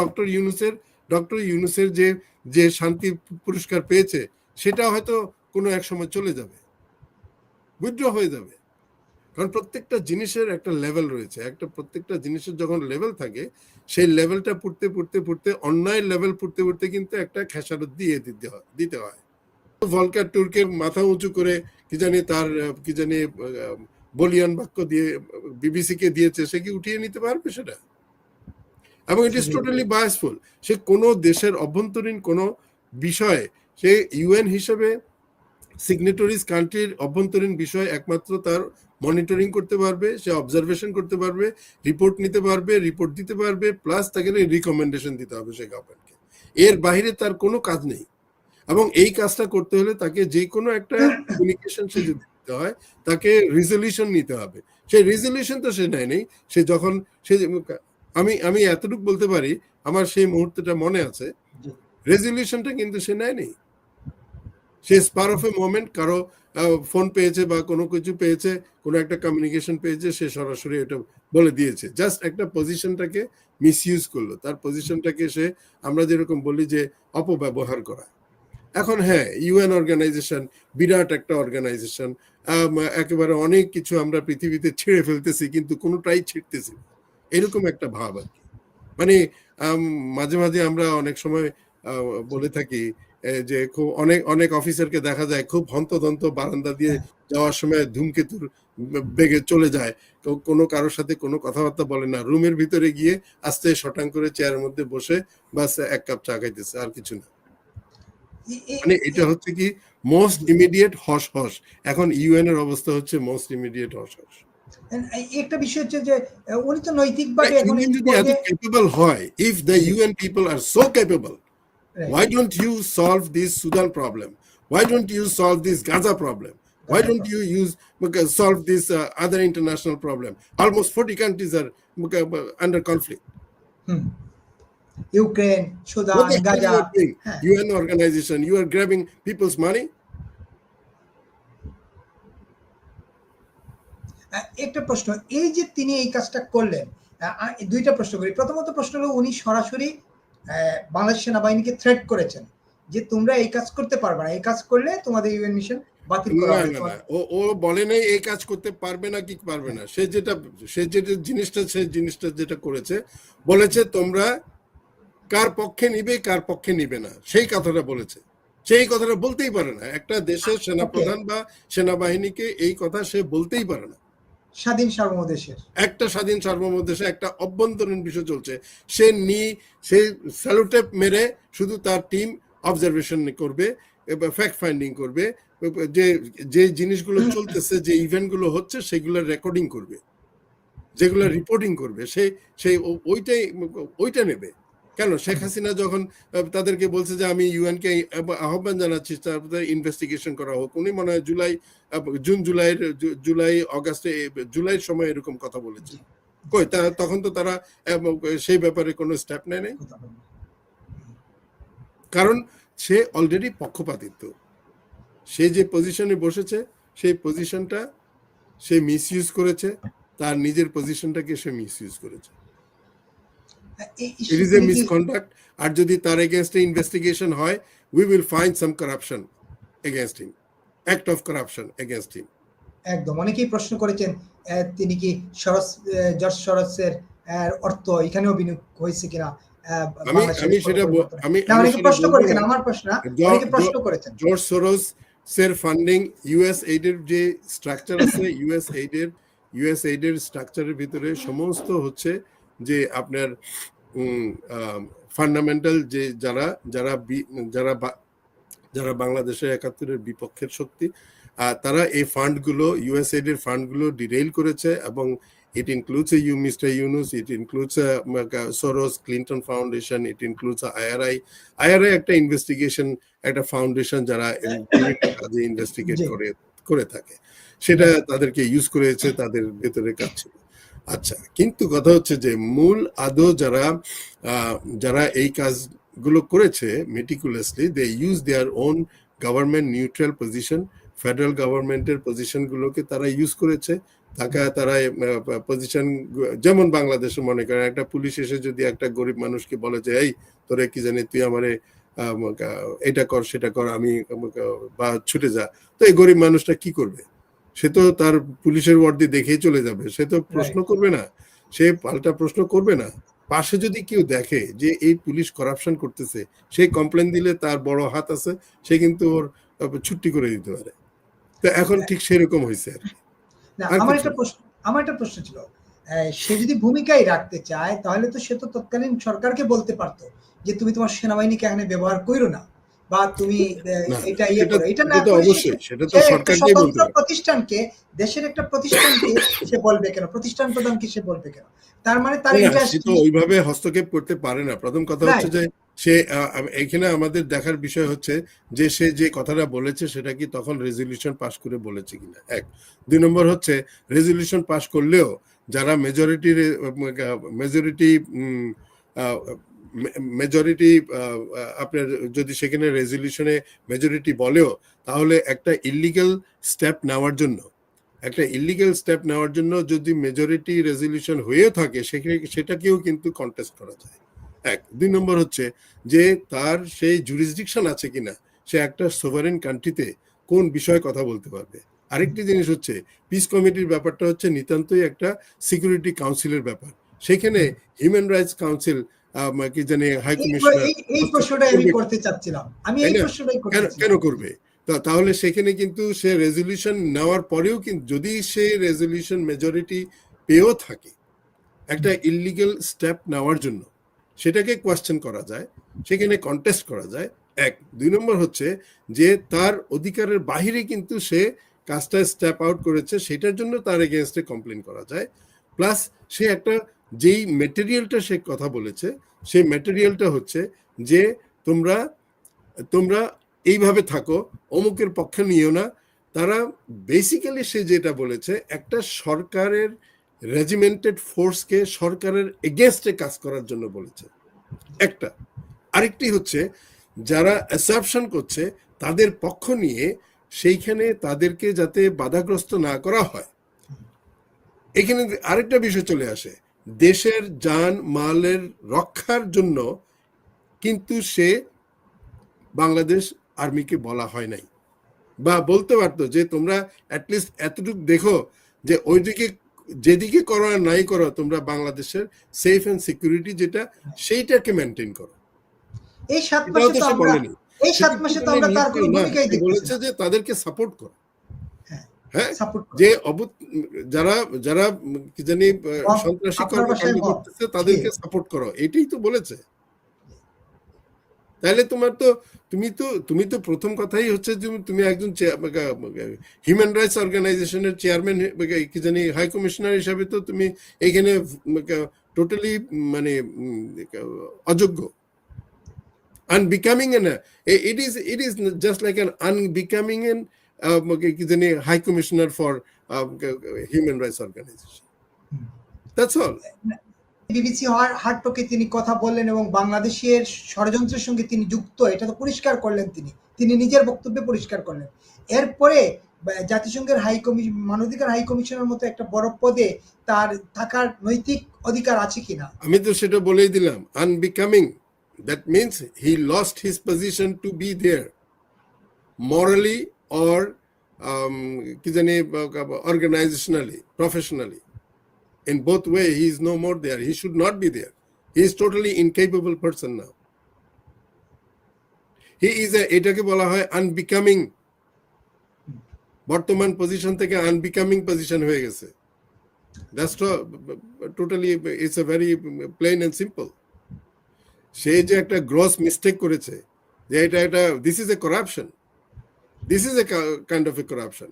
Doctor ইউনুসের doctor ইউনুসের যে যে শান্তি পুরস্কার পেয়েছে, সেটা হয়তো কোনো এক সময় চলে যাবে। উইথড্র হয়ে যাবে। কারণ প্রত্যেকটা জিনিসের একটা লেভেল রয়েছে। একটা প্রত্যেকটা জিনিসের যখন লেভেল থাকে, সেই লেভেলটা পড়তে পড়তে পড়তে অন্যায় লেভেল পড়তে পড়তে কিন্তু একটা খেসারত দিয়ে দিতে হয় দিতে হয়। ভলকার টুরকে মাথা উঁচু করে কি জানি তার, কি জানি বলিয়ান বাক্য দিয়ে বিবিসি কে দিয়েছে, সে কি উঠিয়ে নিতে পারবে সেটা? এবং ইট ইস টোটালি বায়াসফুল সে কোনো দেশের অভ্যন্তরীণ কোনো বিষয়ে সে ইউএন হিসেবে সিগনেটরিজ কান্ট্রির অভ্যন্তরীণ বিষয় একমাত্র তার মনিটরিং করতে পারবে সে অবজারভেশন করতে পারবে রিপোর্ট নিতে পারবে রিপোর্ট দিতে পারবে প্লাস তাকে রিকমেন্ডেশন দিতে হবে সে গভর্নমেন্টকে এর বাইরে তার কোনো কাজ নেই। এবং এই কাজটা করতে হলে তাকে যে কোনো একটা কমিউনিকেশন সে যদি দিতে হয় তাকে রিজলিউশন নিতে হবে। সেই রিজলিউশন তো সে নেয় নেই সে যখন সে আমি আমি এতটুকু বলতে পারি আমার সেই মুহূর্তটা মনে আছে। রেজলিউশনটা কিন্তু সে নেয়নি। সে স্পার অফ এ মোমেন্ট কারও ফোন পেয়েছে বা কোনো কিছু পেয়েছে কোনো একটা কমিউনিকেশন পেয়েছে সে সরাসরি এটা বলে দিয়েছে। জাস্ট একটা পজিশনটাকে মিসইউজ করল। তার পজিশনটাকে সে আমরা যেরকম বলি যে অপব্যবহার করা। এখন হ্যাঁ ইউএন অর্গানাইজেশন বিরাট একটা অর্গানাইজেশন একেবারে অনেক কিছু আমরা পৃথিবীতে ছেড়ে ফেলতেছি কিন্তু কোনোটাই ছিঁড়তেছি না। এরকম একটা ভাব আর কি। মানে মাঝে মাঝে আমরা অনেক সময় বলে থাকি যে খুব অনেক অনেক অফিসারকে দেখা যায় খুব হন্তদন্ত বারান্দা দিয়ে যাওয়ার সময় ধূমকেতুর বেগে চলে যায়। তো কোনো কারোর সাথে কোনো কথাবার্তা বলে না। রুমের ভিতরে গিয়ে আস্তে শটাং করে চেয়ারের মধ্যে বসে বাস এক কাপ চা খাইতেছে আর কিছু না। মানে এটা হচ্ছে কি মোস্ট ইমিডিয়েট হস হস। এখন ইউএন এর অবস্থা হচ্ছে মোস্ট ইমিডিয়েট হস হস। একটা বিষয় হচ্ছে যে আহ, উনি তো নৈতিকভাবে এখন ইউএন এই যদি এত পর্যায়ে- ক্যাপেবল হয় if the UN people are so capable Right. Why don't you solve this Sudan problem? Why don't you solve this Gaza problem? Why don't you use because solve this uh, other international problem? Almost 40 countries are uh, under conflict. Hmm. Ukraine Sudan What the hell Gaza you are doing? হ্যাঁ। UN organization, you are grabbing people's money. একটা প্রশ্ন এই যে তিনি এই কাজটা করলেন দুইটা প্রশ্ন করি। প্রথমত প্রশ্ন হলো উনি সরাসরি বাংলাদেশ সেনাবাহিনীকে থ্রেট করেছেন যে তোমরা এই কাজ করতে পারবে না। এই কাজ করলে তোমাদের ইউএন মিশন বাতিল করা হবে। না না ও ও বলে নাই এই কাজ করতে পারবে না কি পারবে না। সে যেটা সে যেটা জিনিসটা সে জিনিসটা যেটা করেছে বলেছে তোমরা কার পক্ষে নিবে কার পক্ষে নিবে না। সেই কথাটা বলেছে। সেই কথাটা বলতেই পারে না। একটা দেশের সেনাপ্রধান বা সেনাবাহিনীকে এই কথা সে বলতেই পারে না। স্বাধীন সার্বভৌম দেশের। একটা স্বাধীন একটা অভ্যন্তরীণ বিষয় চলছে। সে নি, সে স্যালুটেপ মেরে শুধু তার টিম অবজারভেশন করবে ফ্যাক্ট ফাইন্ডিং করবে, যে যে জিনিসগুলো চলতেছে, যে ইভেন্টগুলো হচ্ছে, সেগুলো রেকর্ডিং করবে, যেগুলো রিপোর্টিং করবে, সে সেই ওইটাই, ওইটা নেবে। কেন? শেখ হাসিনা যখন তাদেরকে বলছে যে আমি ইউএন কে আহ্বান জানাচ্ছি, তারপরে ইনভেস্টিগেশন করা হোক। উনি মনে হয় জুলাই জুন জুলাইয়ের জুলাই, অগাস্টে, জুলাইয়ের সময় এরকম কথা বলেছে। কই তখন তো তারা সেই ব্যাপারে কোনো স্টেপ নেয় নাই? কারণ সে অলরেডি পক্ষপাতিত্ব। সে যে পজিশনে বসেছে, সেই পজিশনটা সে মিসইউজ করেছে, তার নিজের পজিশনটাকে সে মিসইউজ করেছে। ইট ইজ এ মিসকন্ডাক্ট আর যদি তার এগেনস্টে ইনভেস্টিগেশন হয় we will find some corruption against him act of corruption against him একদম। অনেকেই প্রশ্ন করেছেন তিনি কি সরস জর্জ সরসের অর্থ এখানেও বিনিয়োগ হয়েছে কিনা আমি আমি সেটা। আমি অনেকে প্রশ্ন করেছেন। আমার প্রশ্ন অনেকে প্রশ্ন করেছেন। জর্জ সোরস এর ফান্ডিং ইউএস এইডের যে স্ট্রাকচার আছে ইউএস এইডের ইউএস এইডের স্ট্রাকচারের ভিতরে সমস্ত হচ্ছে যে আপনার ফান্ডামেন্টাল যে যারা যারা যারা যারা বাংলাদেশের একাত্তরের বিপক্ষের শক্তি তারা এই ফান্ডগুলো ইউএসএইড এর ফান্ডগুলো ডিরেইল করেছে এবং it includes you Mister Yunus it includes Soros Clinton foundation it includes IRI IRI একটা ইনভেস্টিগেশন একটা ফাউন্ডেশন যারা কাজে ইনভেস্টিগেট করে করে থাকে। সেটা তাদেরকে ইউজ করেছে তাদের ভেতরে কাজ ছিল। আচ্ছা কিন্তু কথা হচ্ছে যে মূল আদৌ যারা যারা এই কাজগুলো করেছে meticulously they use their own government neutral position federal গভর্নমেন্টের পজিশনগুলোকে তারা ইউজ করেছে। তাকে তারা পজিশন যেমন বাংলাদেশে মনে করেন, একটা পুলিশ এসে যদি একটা গরিব মানুষকে বলে যে, এই, তোরে কি জানি, তুই আমারে এটা কর, সেটা কর, আমি বা, ছুটে যা। তো এই গরিব মানুষটা কি করবে? সে তো তার পুলিশের ওয়ার্ডি দেখেই চলে যাবে। সে তো প্রশ্ন করবে না। সে পাল্টা প্রশ্ন করবে না। পাশে যদি কেউ দেখে যে এই পুলিশ করাপশন করতেছে সে কমপ্লেন দিলে তার বড় হাত আছে সে কিন্তু ওর ছুটি করে দিতে পারে। তো এখন ঠিক সেরকম হয়েছে আর। আমার একটা প্রশ্ন আমার একটা প্রশ্ন ছিল। সে যদি ভূমিকাই রাখতে চায় তাহলে তো সে তো তৎকালীন সরকারকে বলতে পারতো যে তুমি তোমার সেনাবাহিনীকে এখানে ব্যবহার করো না। বা তুমি এটা ইয়ে করো। এটা না সেটা তো করে সে- অবশ্যই সেটা তো সরকারকেই বলতে স্বতন্ত্র হবে। প্রতিষ্ঠানকে দেশের একটা প্রতিষ্ঠানকে সে বলবে কেন? প্রতিষ্ঠান প্রধানকে সে বলবে কেন? তার মানে তার ইন্টারেস্ট তো ওইভাবে হস্তক্ষেপ করতে পারে না। প্রথম কথা হচ্ছে যে সে এখানে আমাদের দেখার বিষয় হচ্ছে যে সে যে কথাটা বলেছে সেটা কি তখন রেজলিউশন পাশ করে বলেছে কিনা? এক। দুই নম্বর হচ্ছে রেজলিউশন পাশ করলেও যারা মেজরিটি মেজরিটি মেজরিটি আপনার যদি সেখানে রেজলিউশনে মেজরিটি বলেও, তাহলে একটা ইলিগাল স্টেপ নেওয়ার জন্য, একটা ইলিগাল স্টেপ নেওয়ার জন্য যদি মেজরিটি রেজলিউশন হয়ে থাকে, সেখানে, সেটাকেও কিন্তু কন্টেস্ট করা যায়। এক। দুই নম্বর হচ্ছে যে, তার সেই জুরিসডিকশন আছে কিনা, সে একটা সোভারেন কান্ট্রিতে কোন বিষয়ে কথা বলতে পারবে? আরেকটি জিনিস হচ্ছে পিস কমিটির ব্যাপারটা হচ্ছে নিতান্তই একটা সিকিউরিটি কাউন্সিলের ব্যাপার। সেখানে হিউম্যান রাইটস কাউন্সিল কি জানি হাই কমিশনার এই- প্রশ্নটাই আমি করতে চাচ্ছিলাম। আমি এই প্রশ্নটাই করতে কেন করবে? তাহলে সেখানে কিন্তু সে রেজলিউশন নেওয়ার পরেও কিন্তু যদি সে রেজলিউশন মেজরিটি পেয়েও থাকে একটা ইলিগাল স্টেপ নেওয়ার জন্য সেটাকে কোয়েশ্চেন করা যায় সেখানে কন্টেস্ট করা যায়। এক। দুই নম্বর হচ্ছে যে তার অধিকারের বাহিরে কিন্তু সে কাজটা স্টেপ আউট করেছে সেটার জন্য তার এগেনস্টে কমপ্লেন করা যায়। প্লাস সে একটা যেই মেটেরিয়ালটা সে কথা বলেছে সেই মেটেরিয়ালটা হচ্ছে যে তোমরা তোমরা এইভাবে থাকো, অমুকের পক্ষে নিও না। তারা বেসিক্যালি সে যেটা বলেছে, একটা সরকারের রেজিমেন্টেড ফোর্সকে সরকারের এগেনস্টে কাজ করার জন্য বলেছে। একটা। আরেকটি হচ্ছে, যারা অ্যাসাপশন করছে, তাদের পক্ষ নিয়ে সেইখানে তাদেরকে যাতে বাধাগ্রস্ত না করা হয়। এখানে আরেকটা বিষয় চলে আসে। দেশের যান মালের রক্ষার জন্য কিন্তু সে বাংলাদেশ আর্মিকে বলা হয় নাই। বা বলতে পারতো যে তোমরা অ্যাটলিস্ট এতটুকু দেখো যে ওইদিকে যেদিকে করো আর নাই করো তোমরা বাংলাদেশের সেফ অ্যান্ড সিকিউরিটি যেটা সেইটাকে মেনটেন করো। এই সাত মাসে তো আমরা এই সাত মাসে তো আমরা তার কোনো ভূমিকাই দেখতেছি বলেছে যে তাদেরকে সাপোর্ট করো। হ্যাঁ। যে যারা যারা কি জানি সন্ত্রাসী কর্মকাণ্ড করতেছে তাদেরকে সাপোর্ট করো। এটাই তো বলেছে। তাহলে তোমার তো তুমি তো তুমি তো প্রথম কথাই হচ্ছে তুমি একজন হিউম্যান রাইটস অর্গানাইজেশনের চেয়ারম্যান কি জানি হাই কমিশনার হিসাবে তো তুমি এখানে টোটালি মানে অযোগ্য। Unbecoming and it is it is just like an unbecoming and জানি high commissioner for human rights organization. That's all BBC hard টকে তিনি কথা বললেন এবং বাংলাদেশের ষড়যন্ত্রের সঙ্গে তিনি যুক্ত এটা তো পরিষ্কার করলেন তিনি। তিনি নিজের বক্তব্যে পরিষ্কার করলেন। এরপরে জাতিসংঘের হাই কমিশন মানবাধিকার হাই কমিশনের মতো একটা বড় পদে তার থাকার নৈতিক অধিকার আছে কিনা? আমি তো সেটা বলেই দিলাম unbecoming that means he lost his position to be there morally or um, organizationally professionally in both way he is no more there. He should not be there. He is totally incapable person now. He is a এটাকে বলা হয় unbecoming বর্তমান position থেকে unbecoming position হয়ে গেছে। That's totally it's a very plain and simple সে যে একটা gross mistake করেছে যে এটা এটা this is a corruption this is a kind of a corruption